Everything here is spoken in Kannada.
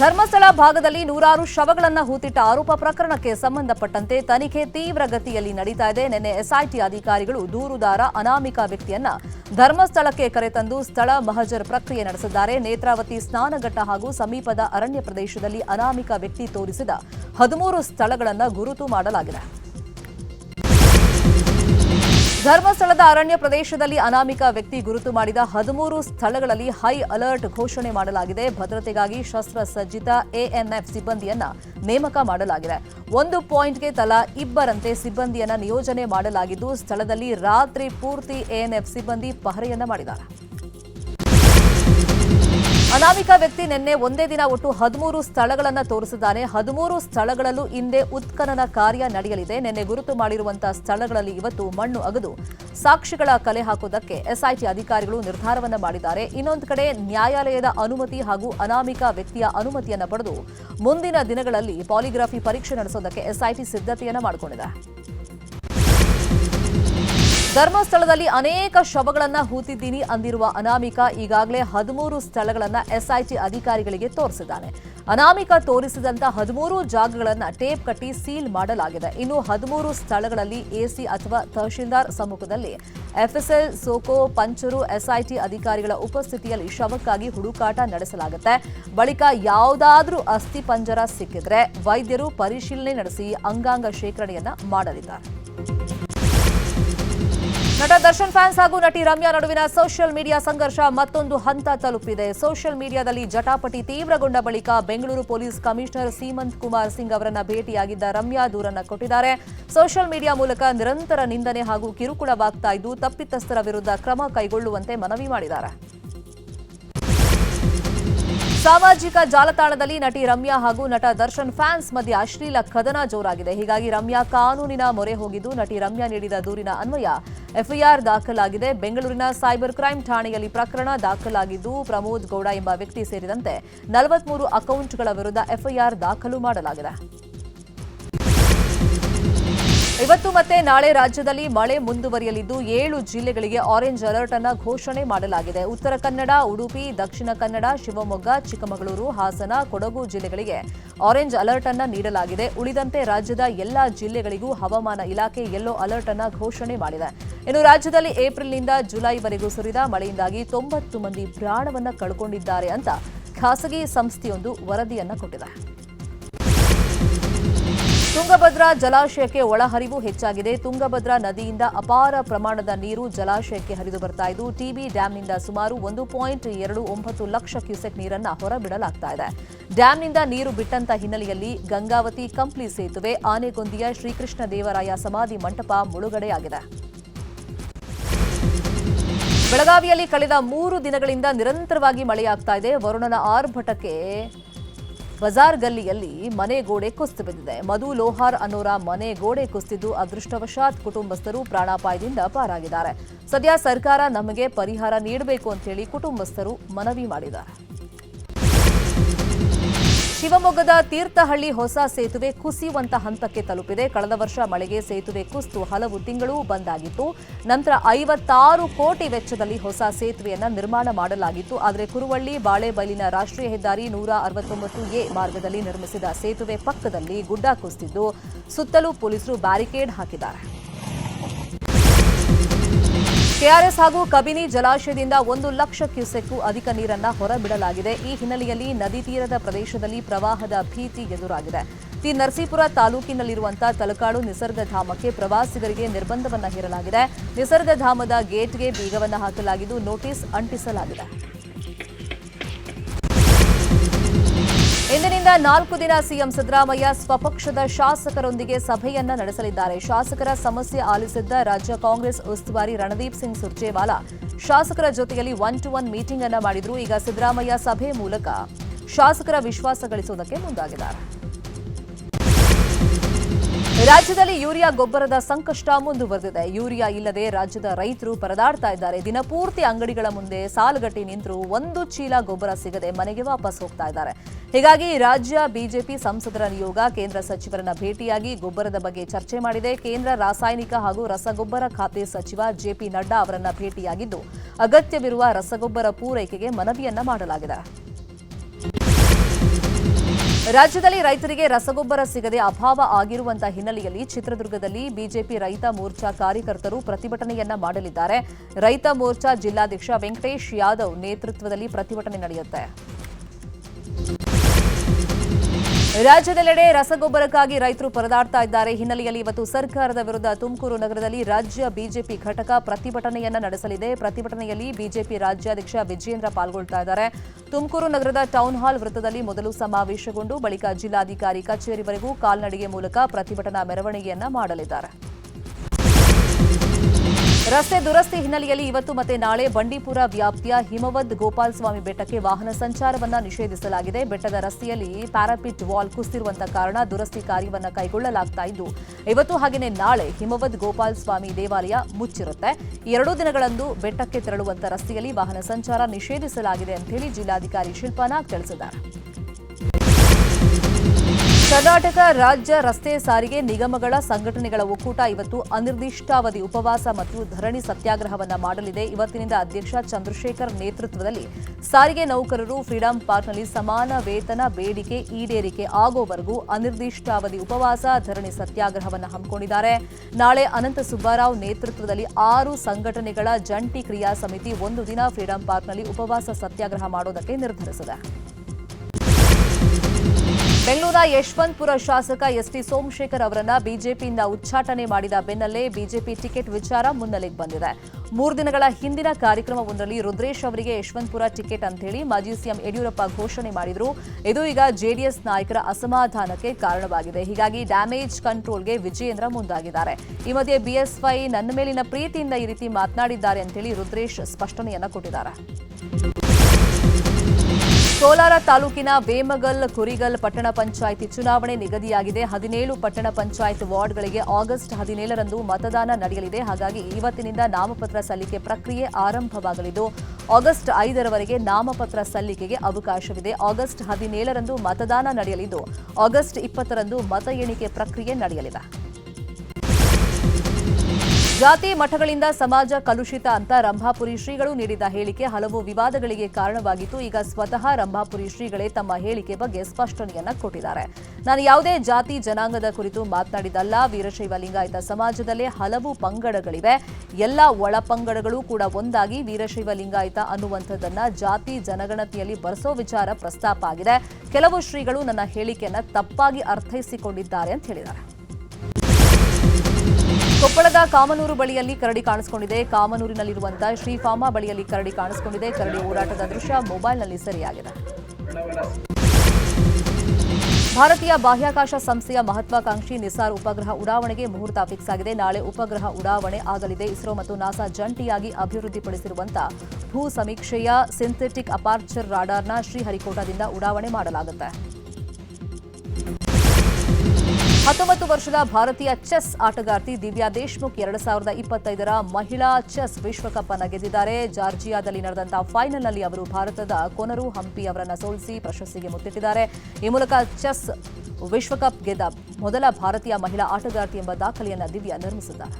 ಧರ್ಮಸ್ಥಳ ಭಾಗದಲ್ಲಿ ನೂರಾರು ಶವಗಳನ್ನು ಹೂತಿಟ್ಟ ಆರೋಪ ಪ್ರಕರಣಕ್ಕೆ ಸಂಬಂಧಪಟ್ಟಂತೆ ತನಿಖೆ ತೀವ್ರಗತಿಯಲ್ಲಿ ನಡೀತಾ ಇದೆ. ನಿನ್ನೆ ಎಸ್ಐಟಿ ಅಧಿಕಾರಿಗಳು ದೂರುದಾರ ಅನಾಮಿಕ ವ್ಯಕ್ತಿಯನ್ನ ಧರ್ಮಸ್ಥಳಕ್ಕೆ ಕರೆತಂದು ಸ್ಥಳ ಮಹಜರ್ ಪ್ರಕ್ರಿಯೆ ನಡೆಸಿದ್ದಾರೆ. ನೇತ್ರಾವತಿ ಸ್ನಾನಘಟ್ಟ ಹಾಗೂ ಸಮೀಪದ ಅರಣ್ಯ ಪ್ರದೇಶದಲ್ಲಿ ಅನಾಮಿಕ ವ್ಯಕ್ತಿ ತೋರಿಸಿದ ಹದಿಮೂರು ಸ್ಥಳಗಳನ್ನು ಗುರುತು ಮಾಡಲಾಗಿದೆ. ಧರ್ಮಸ್ಥಳದ ಅರಣ್ಯ ಪ್ರದೇಶದಲ್ಲಿ ಅನಾಮಿಕ ವ್ಯಕ್ತಿ ಗುರುತು ಮಾಡಿದ ಹದಿಮೂರು ಸ್ಥಳಗಳಲ್ಲಿ ಹೈ ಅಲರ್ಟ್ ಘೋಷಣೆ ಮಾಡಲಾಗಿದೆ. ಭದ್ರತೆಗಾಗಿ ಶಸ್ತ್ರಸಜ್ಜಿತ ಎಎನ್ಎಫ್ ಸಿಬ್ಬಂದಿಯನ್ನ ನೇಮಕ ಮಾಡಲಾಗಿದೆ. ಒಂದು ಪಾಯಿಂಟ್ಗೆ ತಲಾ ಇಬ್ಬರಂತೆ ಸಿಬ್ಬಂದಿಯನ್ನ ನಿಯೋಜನೆ ಮಾಡಲಾಗಿದ್ದು, ಸ್ಥಳದಲ್ಲಿ ರಾತ್ರಿ ಪೂರ್ತಿ ಎಎನ್ಎಫ್ ಸಿಬ್ಬಂದಿ ಪಹರೆಯನ್ನ ಮಾಡಿದ್ದಾರೆ. ಅನಾಮಿಕ ವ್ಯಕ್ತಿ ನಿನ್ನೆ ಒಂದೇ ದಿನ ಒಟ್ಟು ಹದಿಮೂರು ಸ್ಥಳಗಳನ್ನು ತೋರಿಸಿದ್ದಾನೆ. ಹದಿಮೂರು ಸ್ಥಳಗಳಲ್ಲೂ ಹಿಂದೆ ಉತ್ಖನನ ಕಾರ್ಯ ನಡೆಯಲಿದೆ. ನಿನ್ನೆ ಗುರುತು ಮಾಡಿರುವಂತಹ ಸ್ಥಳಗಳಲ್ಲಿ ಇವತ್ತು ಮಣ್ಣು ಅಗದು ಸಾಕ್ಷಿಗಳ ಕಲೆ ಹಾಕುವುದಕ್ಕೆ ಎಸ್ಐಟಿ ಅಧಿಕಾರಿಗಳು ನಿರ್ಧಾರವನ್ನು ಮಾಡಿದ್ದಾರೆ. ಇನ್ನೊಂದು ಕಡೆ ನ್ಯಾಯಾಲಯದ ಅನುಮತಿ ಹಾಗೂ ಅನಾಮಿಕ ವ್ಯಕ್ತಿಯ ಅನುಮತಿಯನ್ನು ಪಡೆದು ಮುಂದಿನ ದಿನಗಳಲ್ಲಿ ಪಾಲಿಗ್ರಾಫಿ ಪರೀಕ್ಷೆ ನಡೆಸೋದಕ್ಕೆ ಎಸ್ಐಟಿ ಸಿದ್ಧತೆಯನ್ನು ಮಾಡಿಕೊಂಡಿದೆ. ಧರ್ಮಸ್ಥಳದಲ್ಲಿ ಅನೇಕ ಶವಗಳನ್ನ ಹೂತಿದ್ದೀನಿ ಅಂದಿರುವ ಅನಾಮಿಕ ಈಗಾಗಲೇ ಹದಿಮೂರು ಸ್ಥಳಗಳನ್ನ ಎಸ್ಐಟಿ ಅಧಿಕಾರಿಗಳಿಗೆ ತೋರಿಸಿದ್ದಾನೆ. ಅನಾಮಿಕ ತೋರಿಸಿದಂತ ಹದಿಮೂರು ಜಾಗಗಳನ್ನ ಟೇಪ್ ಕಟ್ಟಿ ಸೀಲ್ ಮಾಡಲಾಗಿದೆ. ಇನ್ನು ಹದಿಮೂರು ಸ್ಥಳಗಳಲ್ಲಿ ಎಸಿ ಅಥವಾ ತಹಶೀಲ್ದಾರ್ ಸಮ್ಮುಖದಲ್ಲಿ ಎಫ್ಎಸ್ಎಲ್, ಸೋಕೋ, ಪಂಚರು, ಎಸ್ಐಟಿ ಅಧಿಕಾರಿಗಳ ಉಪಸ್ಥಿತಿಯಲ್ಲಿ ಶವಕ್ಕಾಗಿ ಹುಡುಕಾಟ ನಡೆಸಲಾಗುತ್ತೆ. ಬಳಿಕ ಯಾವುದಾದ್ರೂ ಅಸ್ಥಿ ಪಂಜರ ಸಿಕ್ಕಿದ್ರೆ ವೈದ್ಯರು ಪರಿಶೀಲನೆ ನಡೆಸಿ ಅಂಗಾಂಗ ಶೇಖರಣೆಯನ್ನ ಮಾಡಲಿದ್ದಾರೆ. ನಟ ದರ್ಶನ್ ಫ್ಯಾನ್ಸ್ ಹಾಗೂ ನಟಿ ರಮ್ಯಾ ನಡುವಿನ ಸೋಷಿಯಲ್ ಮೀಡಿಯಾ ಸಂಘರ್ಷ ಮತ್ತೊಂದು ಹಂತ ತಲುಪಿದೆ. ಸೋಷಿಯಲ್ ಮೀಡಿಯಾದಲ್ಲಿ ಜಟಾಪಟಿ ತೀವ್ರಗೊಂಡ ಬಳಿಕ ಬೆಂಗಳೂರು ಪೊಲೀಸ್ ಕಮಿಷನರ್ ಸೀಮಂತ್ ಕುಮಾರ್ ಸಿಂಗ್ ಅವರನ್ನ ಭೇಟಿಯಾಗಿದ್ದ ರಮ್ಯಾ ದೂರನ್ನ ಕೊಟ್ಟಿದ್ದಾರೆ. ಸೋಷಿಯಲ್ ಮೀಡಿಯಾ ಮೂಲಕ ನಿರಂತರ ನಿಂದನೆ ಹಾಗೂ ಕಿರುಕುಳವಾಗ್ತಾ ಇದ್ದು ತಪ್ಪಿತಸ್ಥರ ವಿರುದ್ಧ ಕ್ರಮ ಕೈಗೊಳ್ಳುವಂತೆ ಮನವಿ ಮಾಡಿದ್ದಾರೆ. ಸಾಮಾಜಿಕ ಜಾಲತಾಣದಲ್ಲಿ ನಟಿ ರಮ್ಯಾ ಹಾಗೂ ನಟ ದರ್ಶನ್ ಫ್ಯಾನ್ಸ್ ಮಧ್ಯೆ ಅಶ್ಲೀಲ ಕದನ ಜೋರಾಗಿದೆ. ಹೀಗಾಗಿ ರಮ್ಯಾ ಕಾನೂನಿನ ಮೊರೆ ಹೋಗಿದ್ದು ನಟಿ ರಮ್ಯಾ ನೀಡಿದ ದೂರಿನ ಅನ್ವಯ ಎಫ್ಐಆರ್ ದಾಖಲಾಗಿದೆ. ಬೆಂಗಳೂರಿನ ಸೈಬರ್ ಕ್ರೈಂ ಠಾಣೆಯಲ್ಲಿ ಪ್ರಕರಣ ದಾಖಲಾಗಿದ್ದು ಪ್ರಮೋದ್ ಗೌಡ ಎಂಬ ವ್ಯಕ್ತಿ ಸೇರಿದಂತೆ ನಲವತ್ಮೂರು ಅಕೌಂಟ್ಗಳ ವಿರುದ್ಧ ಎಫ್ಐಆರ್ ದಾಖಲು ಮಾಡಲಾಗಿದೆ. ಇವತ್ತು ಮತ್ತೆ ನಾಳೆ ರಾಜ್ಯದಲ್ಲಿ ಮಳೆ ಮುಂದುವರಿಯಲಿದ್ದು ಏಳು ಜಿಲ್ಲೆಗಳಿಗೆ ಆರೆಂಜ್ ಅಲರ್ಟ್ ಅನ್ನು ಘೋಷಣೆ ಮಾಡಲಾಗಿದೆ. ಉತ್ತರ ಕನ್ನಡ, ಉಡುಪಿ, ದಕ್ಷಿಣ ಕನ್ನಡ, ಶಿವಮೊಗ್ಗ, ಚಿಕ್ಕಮಗಳೂರು, ಹಾಸನ, ಕೊಡಗು ಜಿಲ್ಲೆಗಳಿಗೆ ಆರೆಂಜ್ ಅಲರ್ಟ್ ಅನ್ನು ನೀಡಲಾಗಿದೆ. ಉಳಿದಂತೆ ರಾಜ್ಯದ ಎಲ್ಲಾ ಜಿಲ್ಲೆಗಳಿಗೂ ಹವಾಮಾನ ಇಲಾಖೆ ಯೆಲ್ಲೋ ಅಲರ್ಟ್ ಅನ್ನು ಘೋಷಣೆ ಮಾಡಿದೆ. ಇನ್ನು ರಾಜ್ಯದಲ್ಲಿ ಏಪ್ರಿಲ್ನಿಂದ ಜುಲೈವರೆಗೂ ಸುರಿದ ಮಳೆಯಿಂದಾಗಿ ತೊಂಬತ್ತು ಮಂದಿ ಪ್ರಾಣವನ್ನು ಕಳ್ಕೊಂಡಿದ್ದಾರೆ ಅಂತ ಖಾಸಗಿ ಸಂಸ್ಥೆಯೊಂದು ವರದಿಯನ್ನು ಕೊಟ್ಟಿದೆ. ತುಂಗಭದ್ರಾ ಜಲಾಶಯಕ್ಕೆ ಒಳಹರಿವು ಹೆಚ್ಚಾಗಿದೆ. ತುಂಗಭದ್ರಾ ನದಿಯಿಂದ ಅಪಾರ ಪ್ರಮಾಣದ ನೀರು ಜಲಾಶಯಕ್ಕೆ ಹರಿದು ಬರ್ತಾ ಇದ್ದು ಟಿಬಿ ಡ್ಯಾಂನಿಂದ ಸುಮಾರು ಒಂದು ಪಾಯಿಂಟ್ ಎರಡು ಒಂಬತ್ತು ಲಕ್ಷ ಕ್ಯೂಸೆಕ್ ನೀರನ್ನು ಹೊರಬಿಡಲಾಗ್ತಾ ಇದೆ. ಡ್ಯಾಂನಿಂದ ನೀರು ಬಿಟ್ಟಂತ ಹಿನ್ನೆಲೆಯಲ್ಲಿ ಗಂಗಾವತಿ ಕಂಪ್ಲಿ ಸೇತುವೆ, ಆನೆಗೊಂದಿಯ ಶ್ರೀಕೃಷ್ಣ ದೇವರಾಯ ಸಮಾಧಿ ಮಂಟಪ ಮುಳುಗಡೆಯಾಗಿದೆ. ಬೆಳಗಾವಿಯಲ್ಲಿ ಕಳೆದ ಮೂರು ದಿನಗಳಿಂದ ನಿರಂತರವಾಗಿ ಮಳೆಯಾಗ್ತಾ ಇದೆ. ವರುಣನ ಆರ್ಭಟಕ್ಕೆ ಬಜಾರ್ ಗಲ್ಲಿಯಲ್ಲಿ ಮನೆ ಗೋಡೆ ಕುಸಿದು ಬಿದ್ದಿದೆ. ಮಧು ಲೋಹಾರ್ ಅನ್ನೋರ ಮನೆ ಗೋಡೆ ಕುಸಿದಿದ್ದು ಅದೃಷ್ಟವಶಾತ್ ಕುಟುಂಬಸ್ಥರು ಪ್ರಾಣಾಪಾಯದಿಂದ ಪಾರಾಗಿದ್ದಾರೆ. ಸದ್ಯ ಸರ್ಕಾರ ನಮಗೆ ಪರಿಹಾರ ನೀಡಬೇಕು ಅಂತೇಳಿ ಕುಟುಂಬಸ್ಥರು ಮನವಿ ಮಾಡಿದ್ದಾರೆ. ಶಿವಮೊಗ್ಗದ ತೀರ್ಥಹಳ್ಳಿ ಹೊಸ ಸೇತುವೆ ಕುಸಿಯುವಂತ ಹಂತಕ್ಕೆ ತಲುಪಿದೆ. ಕಳೆದ ವರ್ಷ ಮಳೆಗೆ ಸೇತುವೆ ಕುಸ್ತು ಹಲವು ತಿಂಗಳು ಬಂದಾಗಿತ್ತು. ನಂತರ ಐವತ್ತಾರು ಕೋಟಿ ವೆಚ್ಚದಲ್ಲಿ ಹೊಸ ಸೇತುವೆಯನ್ನು ನಿರ್ಮಾಣ ಮಾಡಲಾಗಿತ್ತು. ಆದರೆ ಕುರುವಳ್ಳಿ, ಬಾಳೆಬೈಲಿನ ರಾಷ್ಟ್ರೀಯ ಹೆದ್ದಾರಿ ನೂರ ಅರವತ್ತೊಂಬತ್ತು ಎ ಮಾರ್ಗದಲ್ಲಿ ನಿರ್ಮಿಸಿದ ಸೇತುವೆ ಪಕ್ಕದಲ್ಲಿ ಗುಡ್ಡ ಕುಸಿದಿದ್ದು, ಸುತ್ತಲೂ ಪೊಲೀಸರು ಬ್ಯಾರಿಕೇಡ್ ಹಾಕಿದ್ದಾರೆ. ಕೆಆರ್ಎಸ್ ಹಾಗೂ ಕಬಿನಿ ಜಲಾಶಯದಿಂದ ಒಂದು ಲಕ್ಷ ಕ್ಯೂಸೆಕ್ಗೂ ಅಧಿಕ ನೀರನ್ನ ಹೊರಬಿಡಲಾಗಿದೆ. ಈ ಹಿನ್ನೆಲೆಯಲ್ಲಿ ನದಿ ತೀರದ ಪ್ರದೇಶದಲ್ಲಿ ಪ್ರವಾಹದ ಭೀತಿ ಎದುರಾಗಿದೆ. ತಿ ನರಸೀಪುರ ತಾಲೂಕಿನಲ್ಲಿರುವಂತಹ ತಲಕಾಡು ನಿಸರ್ಗಧಾಮಕ್ಕೆ ಪ್ರವಾಸಿಗರಿಗೆ ನಿರ್ಬಂಧವನ್ನು ಹೇರಲಾಗಿದೆ. ನಿಸರ್ಗಧಾಮದ ಗೇಟ್ಗೆ ಬೀಗವನ್ನು ಹಾಕಲಾಗಿದ್ದು ನೋಟಿಸ್ ಅಂಟಿಸಲಾಗಿದೆ. ಇಂದಿನಿಂದ ನಾಲ್ಕು ದಿನ ಸಿಎಂ ಸಿದ್ದರಾಮಯ್ಯ ಸ್ವಪಕ್ಷದ ಶಾಸಕರೊಂದಿಗೆ ಸಭೆಯನ್ನ ನಡೆಸಲಿದ್ದಾರೆ. ಶಾಸಕರ ಸಮಸ್ಯೆ ಆಲಿಸಿದ್ದ ರಾಜ್ಯ ಕಾಂಗ್ರೆಸ್ ಉಸ್ತುವಾರಿ ರಣದೀಪ್ ಸಿಂಗ್ ಸುರ್ಜೇವಾಲಾ ಶಾಸಕರ ಜೊತೆಯಲ್ಲಿ ಒನ್ ಟು ಒನ್ ಮೀಟಿಂಗ್ ಅನ್ನ ಮಾಡಿದ್ರು. ಈಗ ಸಿದ್ದರಾಮಯ್ಯ ಸಭೆ ಮೂಲಕ ಶಾಸಕರ ವಿಶ್ವಾಸ ಗಳಿಸುವುದಕ್ಕೆ ಮುಂದಾಗಿದ್ದಾರೆ. ರಾಜ್ಯದಲ್ಲಿ ಯೂರಿಯಾ ಗೊಬ್ಬರದ ಸಂಕಷ್ಟ ಮುಂದುವರೆದಿದೆ. ಯೂರಿಯಾ ಇಲ್ಲದೆ ರಾಜ್ಯದ ರೈತರು ಪರದಾಡ್ತಾ ಇದ್ದಾರೆ. ದಿನಪೂರ್ತಿ ಅಂಗಡಿಗಳ ಮುಂದೆ ಸಾಲುಗಟ್ಟಿ ನಿಂತರೂ ಒಂದು ಚೀಲ ಗೊಬ್ಬರ ಸಿಗದೆ ಮನೆಗೆ ವಾಪಸ್ ಹೋಗ್ತಾ ಇದ್ದಾರೆ. ಹೀಗಾಗಿ ರಾಜ್ಯ ಬಿಜೆಪಿ ಸಂಸದರ ನಿಯೋಗ ಕೇಂದ್ರ ಸಚಿವರನ್ನ ಭೇಟಿಯಾಗಿ ಗೊಬ್ಬರದ ಬಗ್ಗೆ ಚರ್ಚೆ ಮಾಡಿದೆ. ಕೇಂದ್ರ ರಾಸಾಯನಿಕ ಹಾಗೂ ರಸಗೊಬ್ಬರ ಖಾತೆ ಸಚಿವ ಜೆಪಿ ನಡ್ಡಾ ಅವರನ್ನ ಭೇಟಿಯಾಗಿದ್ದು, ಅಗತ್ಯವಿರುವ ರಸಗೊಬ್ಬರ ಪೂರೈಕೆಗೆ ಮನವಿಯನ್ನ ಮಾಡಲಾಗಿದೆ. ರಾಜ್ಯದಲ್ಲಿ ರೈತರಿಗೆ ರಸಗೊಬ್ಬರ ಸಿಗದೆ ಅಭಾವ ಆಗಿರುವಂತಹ ಹಿನ್ನೆಲೆಯಲ್ಲಿ ಚಿತ್ರದುರ್ಗದಲ್ಲಿ ಬಿಜೆಪಿ ರೈತ ಮೋರ್ಚಾ ಕಾರ್ಯಕರ್ತರು ಪ್ರತಿಭಟನೆಯನ್ನ ಮಾಡಲಿದ್ದಾರೆ. ರೈತ ಮೋರ್ಚಾ ಜಿಲ್ಲಾಧ್ಯಕ್ಷ ವೆಂಕಟೇಶ್ ಯಾದವ್ ನೇತೃತ್ವದಲ್ಲಿ ಪ್ರತಿಭಟನೆ ನಡೆಯುತ್ತೆ. ರಾಜ್ಯದೆಲ್ಲೆಡೆ ರಸಗೊಬ್ಬರಕ್ಕಾಗಿ ರೈತರು ಪರದಾಡ್ತಾ ಇದ್ದಾರೆ. ಹಿನ್ನೆಲೆಯಲ್ಲಿ ಇವತ್ತು ಸರ್ಕಾರದ ವಿರುದ್ಧ ತುಮಕೂರು ನಗರದಲ್ಲಿ ರಾಜ್ಯ ಬಿಜೆಪಿ ಘಟಕ ಪ್ರತಿಭಟನೆಯನ್ನ ನಡೆಸಲಿದೆ. ಪ್ರತಿಭಟನೆಯಲ್ಲಿ ಬಿಜೆಪಿ ರಾಜ್ಯಾಧ್ಯಕ್ಷ ವಿಜಯೇಂದ್ರ ಪಾಲ್ಗೊಳ್ತಾ ಇದ್ದಾರೆ. ತುಮಕೂರು ನಗರದ ಟೌನ್ ಹಾಲ್ ವೃತ್ತದಲ್ಲಿ ಮೊದಲು ಸಮಾವೇಶಗೊಂಡು ಬಳಿಕ ಜಿಲ್ಲಾಧಿಕಾರಿ ಕಚೇರಿವರೆಗೂ ಕಾಲ್ನಡಿಗೆ ಮೂಲಕ ಪ್ರತಿಭಟನಾ ಮೆರವಣಿಗೆಯನ್ನ ಮಾಡಲಿದ್ದಾರೆ. ರಸ್ತೆ ದುರಸ್ತಿ ಹಿನ್ನೆಲೆಯಲ್ಲಿ ಇವತ್ತು ಮತ್ತೆ ನಾಳೆ ಬಂಡೀಪುರ ವ್ಯಾಪ್ತಿಯ ಹಿಮವದ್ ಗೋಪಾಲ್ ಸ್ವಾಮಿ ಬೆಟ್ಟಕ್ಕೆ ವಾಹನ ಸಂಚಾರವನ್ನ ನಿಷೇಧಿಸಲಾಗಿದೆ. ಬೆಟ್ಟದ ರಸ್ತೆಯಲ್ಲಿ ಪ್ಯಾರಾಪಿಟ್ ವಾಲ್ ಕುಸಿದಿರುವಂತಹ ಕಾರಣ ದುರಸ್ತಿ ಕಾರ್ಯವನ್ನ ಕೈಗೊಳ್ಳಲಾಗ್ತಾ ಇದ್ದು, ಇವತ್ತು ಹಾಗೆಯೇ ನಾಳೆ ಹಿಮವದ್ ಗೋಪಾಲ್ ಸ್ವಾಮಿ ದೇವಾಲಯ ಮುಚ್ಚಿರುತ್ತೆ. ಎರಡು ದಿನಗಳಂದು ಬೆಟ್ಟಕ್ಕೆ ತೆರಳುವಂತಹ ರಸ್ತೆಯಲ್ಲಿ ವಾಹನ ಸಂಚಾರ ನಿಷೇಧಿಸಲಾಗಿದೆ ಅಂತ ಹೇಳಿ ಜಿಲ್ಲಾಧಿಕಾರಿ ಶಿಲ್ಪಾನಾಗ್ ತಿಳಿಸಿದ್ದಾರೆ. ಕರ್ನಾಟಕ ರಾಜ್ಯ ರಸ್ತೆ ಸಾರಿಗೆ ನಿಗಮಗಳ ಸಂಘಟನೆಗಳ ಒಕ್ಕೂಟ ಇವತ್ತು ಅನಿರ್ದಿಷ್ಟಾವಧಿ ಉಪವಾಸ ಮತ್ತು ಧರಣಿ ಸತ್ಯಾಗ್ರಹವನ್ನು ಮಾಡಲಿದೆ. ಇವತ್ತಿನಿಂದ ಅಧ್ಯಕ್ಷ ಚಂದ್ರಶೇಖರ್ ನೇತೃತ್ವದಲ್ಲಿ ಸಾರಿಗೆ ನೌಕರರು ಫ್ರೀಡಂ ಪಾರ್ಕ್ನಲ್ಲಿ ಸಮಾನ ವೇತನ, ಬೇಡಿಕೆ, ಈಡೇರಿಕೆ ಆಗೋವರೆಗೂ ಅನಿರ್ದಿಷ್ಟಾವಧಿ ಉಪವಾಸ, ಧರಣಿ ಸತ್ಯಾಗ್ರಹವನ್ನು ಹಮ್ಮಿಕೊಂಡಿದ್ದಾರೆ. ನಾಳೆ ಅನಂತ ಸುಬ್ಬಾರಾವ್ ನೇತೃತ್ವದಲ್ಲಿ ಆರು ಸಂಘಟನೆಗಳ ಜಂಟಿ ಕ್ರಿಯಾ ಸಮಿತಿ ಒಂದು ದಿನ ಫ್ರೀಡಂ ಪಾರ್ಕ್ನಲ್ಲಿ ಉಪವಾಸ ಸತ್ಯಾಗ್ರಹ ಮಾಡೋದಕ್ಕೆ ನಿರ್ಧರಿಸಿದೆ. ಬೆಂಗಳೂರಿನ ಯಶವಂತಪುರ ಶಾಸಕ ಎಸ್ಟಿ ಸೋಮಶೇಖರ್ ಅವರನ್ನ ಬಿಜೆಪಿಯಿಂದ ಉಚ್ಚಾಟನೆ ಮಾಡಿದ ಬೆನ್ನಲ್ಲೇ ಬಿಜೆಪಿ ಟಿಕೆಟ್ ವಿಚಾರ ಮುನ್ನೆಲೆಗೆ ಬಂದಿದೆ. ಮೂರು ದಿನಗಳ ಹಿಂದಿನ ಕಾರ್ಯಕ್ರಮವೊಂದರಲ್ಲಿ ರುದ್ರೇಶ್ ಅವರಿಗೆ ಯಶವಂತಪುರ ಟಿಕೆಟ್ ಅಂತ ಹೇಳಿ ಮಾಜಿ ಸಿಎಂ ಯಡಿಯೂರಪ್ಪ ಘೋಷಣೆ ಮಾಡಿದ್ರು. ಇದು ಈಗ ಜೆಡಿಎಸ್ ನಾಯಕರ ಅಸಮಾಧಾನಕ್ಕೆ ಕಾರಣವಾಗಿದೆ. ಹೀಗಾಗಿ ಡ್ಯಾಮೇಜ್ ಕಂಟ್ರೋಲ್ಗೆ ವಿಜಯೇಂದ್ರ ಮುಂದಾಗಿದ್ದಾರೆ. ಈ ಮಧ್ಯೆ ಬಿಎಸ್ವೈ ನನ್ನ ಮೇಲಿನ ಪ್ರೀತಿಯಿಂದ ಈ ರೀತಿ ಮಾತನಾಡಿದ್ದಾರೆ ಅಂತೇಳಿ ರುದ್ರೇಶ್ ಸ್ಪಷ್ಟನೆಯನ್ನ ಕೊಟ್ಟಿದ್ದಾರೆ. ಕೋಲಾರ ತಾಲೂಕಿನ ವೇಮಗಲ್, ಕುರಿಗಲ್ ಪಟ್ಟಣ ಪಂಚಾಯಿತಿ ಚುನಾವಣೆ ನಿಗದಿಯಾಗಿದೆ. ಹದಿನೇಳು ಪಟ್ಟಣ ಪಂಚಾಯತ್ ವಾರ್ಡ್ಗಳಿಗೆ ಆಗಸ್ಟ್ ಹದಿನೇಳರಂದು ಮತದಾನ ನಡೆಯಲಿದೆ. ಹಾಗಾಗಿ ಇವತ್ತಿನಿಂದ ನಾಮಪತ್ರ ಸಲ್ಲಿಕೆ ಪ್ರಕ್ರಿಯೆ ಆರಂಭವಾಗಲಿದ್ದು, ಆಗಸ್ಟ್ ಐದರವರೆಗೆ ನಾಮಪತ್ರ ಸಲ್ಲಿಕೆಗೆ ಅವಕಾಶವಿದೆ. ಆಗಸ್ಟ್ ಹದಿನೇಳರಂದು ಮತದಾನ ನಡೆಯಲಿದ್ದು, ಆಗಸ್ಟ್ ಇಪ್ಪತ್ತರಂದು ಮತ ಎಣಿಕೆ ಪ್ರಕ್ರಿಯೆ ನಡೆಯಲಿದೆ. ಜಾತಿ ಮಠಗಳಿಂದ ಸಮಾಜ ಕಲುಷಿತ ಅಂತ ರಂಭಾಪುರಿ ಶ್ರೀಗಳು ನೀಡಿದ ಹೇಳಿಕೆ ಹಲವು ವಿವಾದಗಳಿಗೆ ಕಾರಣವಾಗಿತ್ತು. ಈಗ ಸ್ವತಃ ರಂಭಾಪುರಿ ಶ್ರೀಗಳೇ ತಮ್ಮ ಹೇಳಿಕೆ ಬಗ್ಗೆ ಸ್ಪಷ್ಟನೆಯನ್ನ ಕೊಟ್ಟಿದ್ದಾರೆ. ನಾನು ಯಾವುದೇ ಜಾತಿ ಜನಾಂಗದ ಕುರಿತು ಮಾತನಾಡಿದಲ್ಲ ವೀರಶೈವ ಲಿಂಗಾಯತ ಸಮಾಜದಲ್ಲೇ ಹಲವು ಪಂಗಡಗಳಿವೆ. ಎಲ್ಲ ಒಳಪಂಗಡಗಳು ಕೂಡ ಒಂದಾಗಿ ವೀರಶೈವ ಲಿಂಗಾಯತ ಅನ್ನುವಂಥದ್ದನ್ನ ಜಾತಿ ಜನಗಣತಿಯಲ್ಲಿ ಬರೆಸೋ ವಿಚಾರ ಪ್ರಸ್ತಾಪ ಆಗಿದೆ. ಕೆಲವು ಶ್ರೀಗಳು ನನ್ನ ಹೇಳಿಕೆಯನ್ನ ತಪ್ಪಾಗಿ ಅರ್ಥೈಸಿಕೊಂಡಿದ್ದಾರೆ ಅಂತ ಹೇಳಿದ್ದಾರೆ. ಕೊಪ್ಪಳದ ಕಾಮನೂರು ಬಳಿಯಲ್ಲಿ ಕರಡಿ ಕಾಣಿಸಿಕೊಂಡಿದೆ. ಕಾಮನೂರಿನಲ್ಲಿರುವಂತಹ ಶ್ರೀಫಾಮ ಬಳಿಯಲ್ಲಿ ಕರಡಿ ಕಾಣಿಸಿಕೊಂಡಿದೆ. ಕರಡಿ ಓಡಾಟದ ದೃಶ್ಯ ಮೊಬೈಲ್ನಲ್ಲಿ ಸೆರೆಯಾಗಿದೆ. ಭಾರತೀಯ ಬಾಹ್ಯಾಕಾಶ ಸಂಸ್ಥೆಯ ಮಹತ್ವಾಕಾಂಕ್ಷಿ ನಿಸಾರ್ ಉಪಗ್ರಹ ಉಡಾವಣೆಗೆ ಮುಹೂರ್ತ ಫಿಕ್ಸ್ ಆಗಿದೆ. ನಾಳೆ ಉಪಗ್ರಹ ಉಡಾವಣೆ ಆಗಲಿದೆ. ಇಸ್ರೋ ಮತ್ತು ನಾಸಾ ಜಂಟಿಯಾಗಿ ಅಭಿವೃದ್ಧಿಪಡಿಸಿರುವಂತಹ ಭೂ ಸಮೀಕ್ಷೆಯ ಸಿಂಥೆಟಿಕ್ ಅಪಾರ್ಚರ್ ರಾಡಾರ್ನ ಶ್ರೀಹರಿಕೋಟಾದಿಂದ ಉಡಾವಣೆ ಮಾಡಲಾಗುತ್ತೆ. ಹತ್ತೊಂಬತ್ತು ವರ್ಷದ ಭಾರತೀಯ ಚೆಸ್ ಆಟಗಾರ್ತಿ ದಿವ್ಯಾ ದೇಶ್ಮುಖ್ ಎರಡು ಸಾವಿರದ ಇಪ್ಪತ್ತೈದರ ಮಹಿಳಾ ಚೆಸ್ ವಿಶ್ವಕಪ್ ಅನ್ನು ಗೆದ್ದಿದ್ದಾರೆ. ಜಾರ್ಜಿಯಾದಲ್ಲಿ ನಡೆದಂತಹ ಫೈನಲ್ನಲ್ಲಿ ಅವರು ಭಾರತದ ಕೊನರು ಹಂಪಿ ಅವರನ್ನು ಸೋಲಿಸಿ ಪ್ರಶಸ್ತಿಗೆ ಮುತ್ತಿಟ್ಟಿದ್ದಾರೆ. ಈ ಮೂಲಕ ಚೆಸ್ ವಿಶ್ವಕಪ್ ಗೆದ್ದ ಮೊದಲ ಭಾರತೀಯ ಮಹಿಳಾ ಆಟಗಾರ್ತಿ ಎಂಬ ದಾಖಲೆಯನ್ನು ದಿವ್ಯಾ ನಿರ್ಮಿಸಿದ್ದಾರೆ.